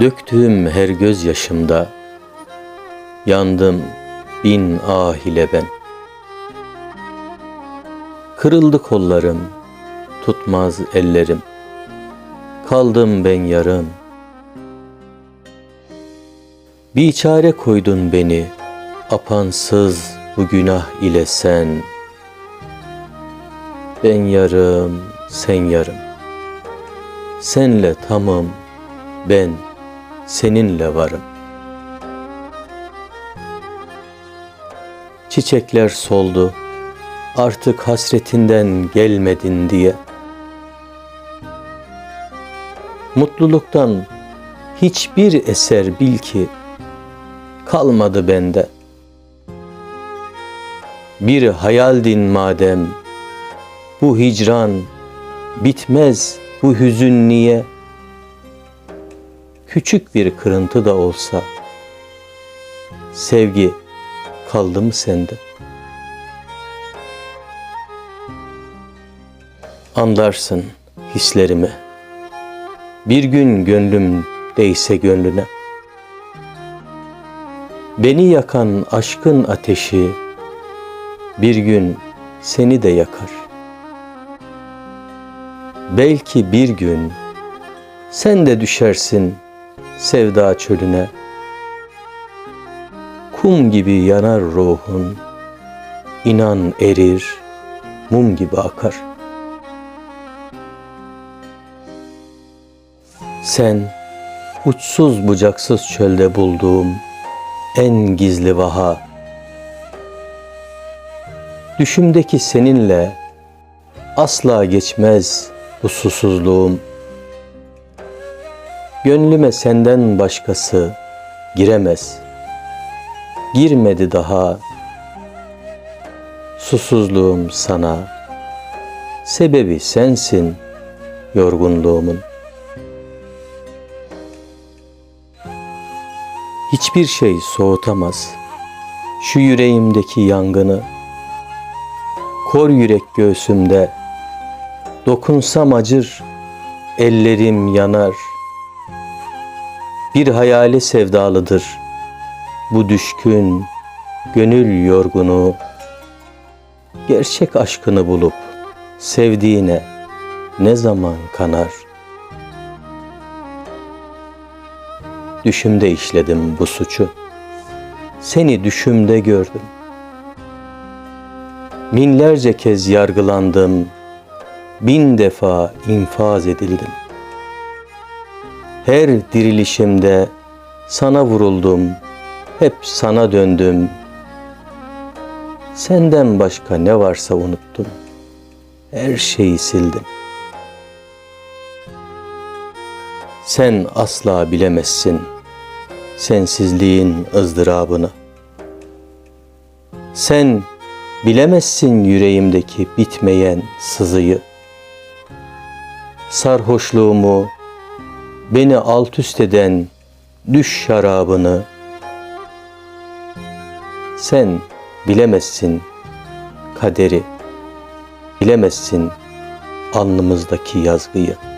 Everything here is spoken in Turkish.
Döktüğüm her gözyaşımda yandım bin ah ile ben. Kırıldı kollarım, tutmaz ellerim. Kaldım ben yarım. Biçare koydun beni, apansız bu günah ile sen. Ben yarım, sen yarım. Senle tamım, ben seninle varım. Çiçekler soldu, artık hasretinden gelmedin diye. Mutluluktan hiçbir eser bil ki kalmadı bende. Bir hayaldin madem, bu hicran bitmez bu hüzün niye? Küçük bir kırıntı da olsa, sevgi kaldı mı sende? Anlarsın hislerimi, bir gün gönlüm değse gönlüne. Beni yakan aşkın ateşi bir gün seni de yakar. Belki bir gün sen de düşersin sevda çölüne. Kum gibi yanar ruhun, inan erir, mum gibi akar. Sen uçsuz bucaksız çölde bulduğum en gizli vaha. Düşümdeki seninle asla geçmez bu susuzluğum. Gönlüme senden başkası giremez. Girmedi daha. Susuzluğum sana. Sebebi sensin yorgunluğumun. Hiçbir şey soğutamaz şu yüreğimdeki yangını. Kor yürek göğsümde dokunsam acır, ellerim yanar. Bir hayale sevdalıdır bu düşkün gönül yorgunu. Gerçek aşkını bulup sevdiğine ne zaman kanar? Düşümde işledim bu suçu. Seni düşümde gördüm. Binlerce kez yargılandım. Bin defa infaz edildim. Her dirilişimde sana vuruldum. Hep sana döndüm. Senden başka ne varsa unuttum. Her şeyi sildim. Sen asla bilemezsin sensizliğin ızdırabını. Sen bilemezsin yüreğimdeki bitmeyen sızıyı. Sarhoşluğumu, beni alt üst eden düş şarabını. Sen bilemezsin kaderi, bilemezsin alnımızdaki yazgıyı.''